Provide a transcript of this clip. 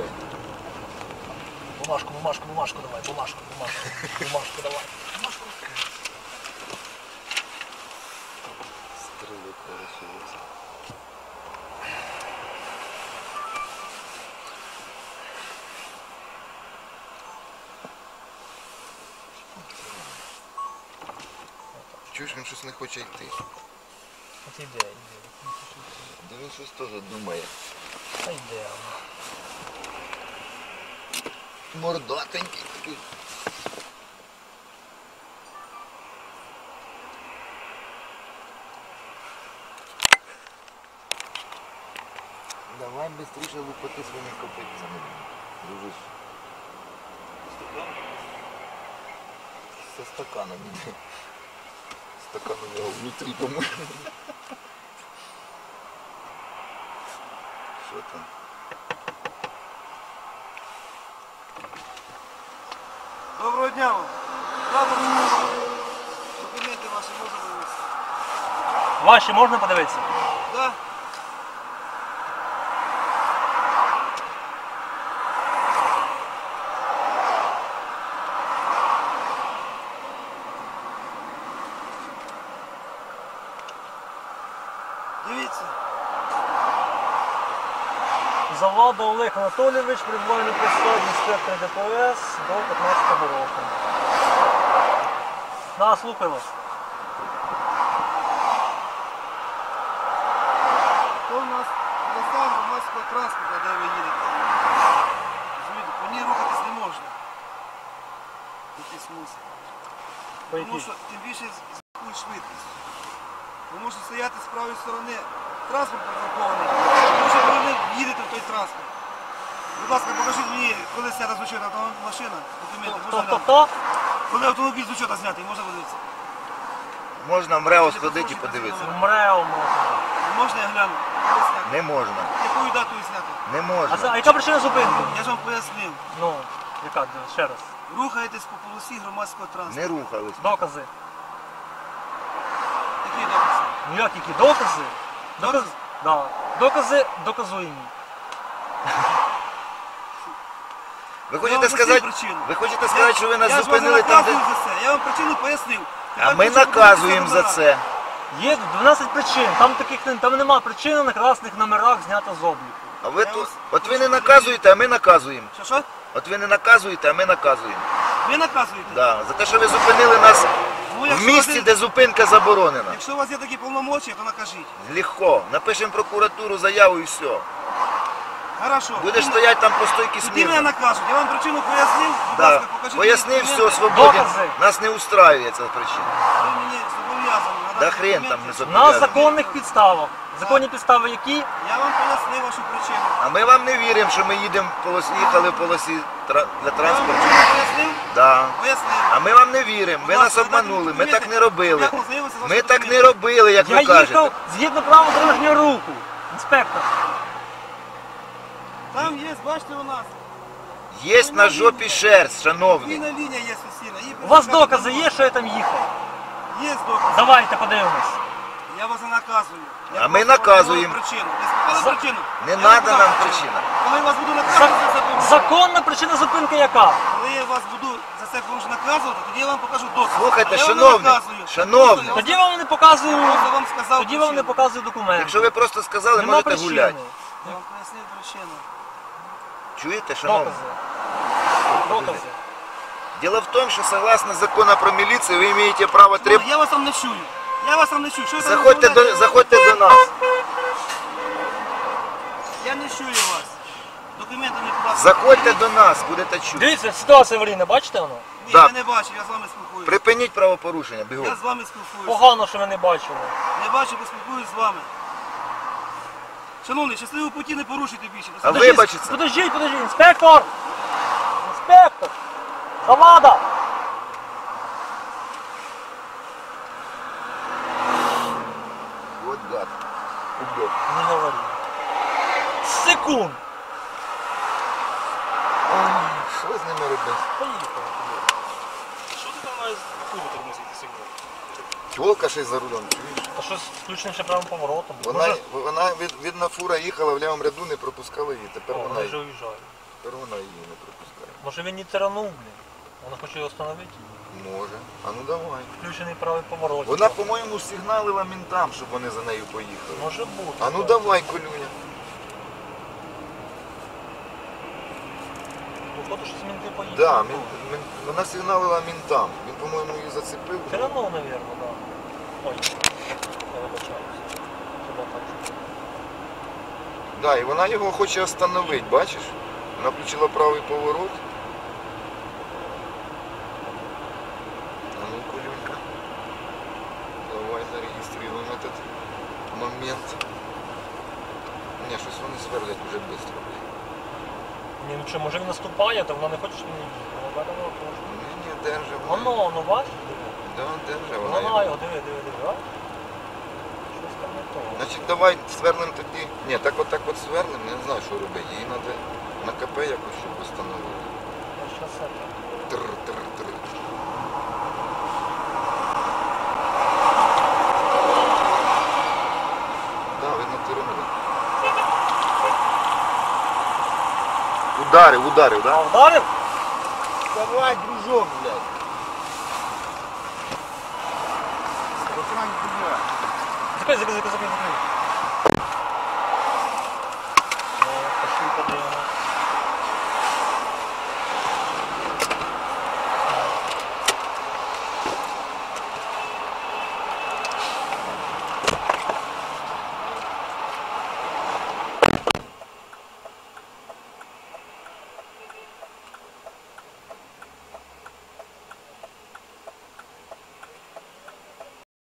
блядь. Бумажку, бумажку, бумажку давай, бумажку, бумажку, бумажку давай. Бумажку. Стрелок получилось. Чуєш, він щось не хоче йти. От іде, іде. Да він щось теж думає. Та йде. Мордатенький такий. Давай быстріше лупати своїми копитцями. Дружиш. Со стаканом. Стакан у нього внутрі, по-моєму. Що там? Доброго дня вам. Рано Документи ваші можна подивитися. Ваші можна подивитися? Да? Дивіться. Завада Олег Анатолійович, прибуває на посаді інспектор ДПС до 15-го року. Да, слухаю вас. То у нас полоса громадського транспорту, де ви їдете. Розумієте, по ній рухатись не можна. Який смисл? По Тому якій? що тим більше збільшує швидкість. Ви можете стояти з правої сторони транспорт припаркований, тому що ви не їдете в той транспорт. Будь ласка, покажіть мені, коли снята з учета машина, документи, Хто, можна хто, глянути? хто? Коли автомобіль з учета знятий, можна подивитися? Можна в МРЕО сходити і подивитися. Мрео можна. Можна я гляну? Коли? Не можна. Якою датою знятий? Не А, це, можна. а яка причина зупинки? Я ж вам пояснив. Ну, яка, ще раз. Рухаєтесь по полосі громадського транспорту. Не рухались. Докази. Який доказ? Ну як які? Докази? Докази? Да. Докази доказуємі. Ви хочете сказати, причину. ви хочете сказати, що ви нас я ж вас зупинили там, де... за це. Я вам причину пояснив. А Тепер ми наказуємо за номера. Є 12 причин, там таких не- там нема причини на красних номерах знято з обліку. А ви тут, от ви не наказуєте, а ми наказуємо. Що, що? От ви не наказуєте, а ми наказуємо. Ви наказуєте? Да. За те, що ви зупинили нас в якщо місці, де зупинка заборонена. Якщо у вас є такі повномочі, то накажіть. Легко. Напишемо прокуратуру, заяву і все. Хорошо. Будеш стояти там по стойки Тоді мене смірно. накажуть. Я вам причину пояснив. Будь Да. ласка, покажіть Пояснив, все, свободен. Докази. Нас не устраює ця причина. Ви мені зобов'язані надати Да хрен там не На зобов'язаний. законних підставах. Законні підстави які? Я вам пояснив вашу причину. А ми вам не віримо, що ми їдемо в полосі, їхали в полосі тра- для Я вам транспорту. причину пояснив? Да. Пояснив. А ми вам не віримо, ви Будь нас ласка, обманули, ми так не робили. Я Ми так не робили, як Я ви кажете. їхав згідно правил дорожнього руху. Інспектор. Там є, бачите, у нас. Є на жопі шерсть, шановні. Війна лінія є офіційна. У вас докази є, що я там їхав? Є докази. Давайте подивимось. Я вас не наказую. Я А ми просто наказуємо. говорю Причину. Ви спитали За- причину? Не Я вам треба нам причина. Коли я вас буду наказувати за це порушення, Законна причина зупинки яка? коли я вас буду за це порушення наказувати, тоді я вам покажу доказ. Слухайте, А я вам не шановний, наказую. шановний. Я Тоді вам не показую. просто вам сказав Тоді вам не причину. показую документи. Якщо ви просто сказали, Нема можете причини. гуляти. Я вам пояснив причину. Чуєте, шановні? Докази. Докази. Дело в том, что согласно закону про милицию вы имеете право требовать... Я вас там не чую. Я вас там не чую. Що Заходьте до, заходьте до нас. Я не чую вас. Документи не. Заходьте до нас, будете чути. Дивіться, ситуація аварійна, бачите воно? Ні, Да. я не бачу, я з вами спілкуюся. Припиніть правопорушення, бігом. Я з вами спілкуюся. Погано, що ви не бачили. Не бачу, бо спілкуюсь з вами. Шановний, щасливого путі не порушуйте більше. До А свидання. ви- вибачиться. Подождіть, подождіть, інспектор! Інспектор! Завада! Вот гад. Ублюдок. Не говори. Секунд! Що з ними робити? Поїхали. Що ти там маєш кубу тормозити сигнал? Тілка ще й за рулем, чуєш? Та щось включено ще правим поворотом. Вона, вона від, видно, фура їхала в лівому ряду, не пропускала її. Тепер О, вона... вона вже уїжджає. Сторона її не пропускає. Може він не тиранув, блін. Вона хоче його встановити. Може. А ну давай. Включений правий поворот. Вона, по-моєму, сигналила ментам, щоб вони за нею поїхали. Може бути. А ну давай, колюня. Походу, що з мінти поїхали. Да, мен, мен, вона сигналила ментам. Він, по-моєму, її зацепив. Тиранув, напевно, да. Ой, я вибачаюся. Хіба так? Да, і вона його хоче остановити, бачиш? Вона включила правий поворот. А ну, Колюнька. Давай зареєструємо этот момент. Ні, щось вони сверлять вже швидко. Ні, ну що, може він наступає, то вона не хоче, щоб хоче. Ні, ні, держи. Воно, воно бачиш? Да, держи. Вона Вона його. диви, диви, диви, а? Щось там не то. Значить, давай сверлим тоді. Ні, так от так от сверлим, я не знаю, що робити. Її треба на КП якось, щоб встановити. Я щас це. Тр, тр, тр. Да, видно, тиранув. Ударив, ударив, А да? вдарив? Давай, дружок, блядь. Закрой, закрой, закрой, закрой.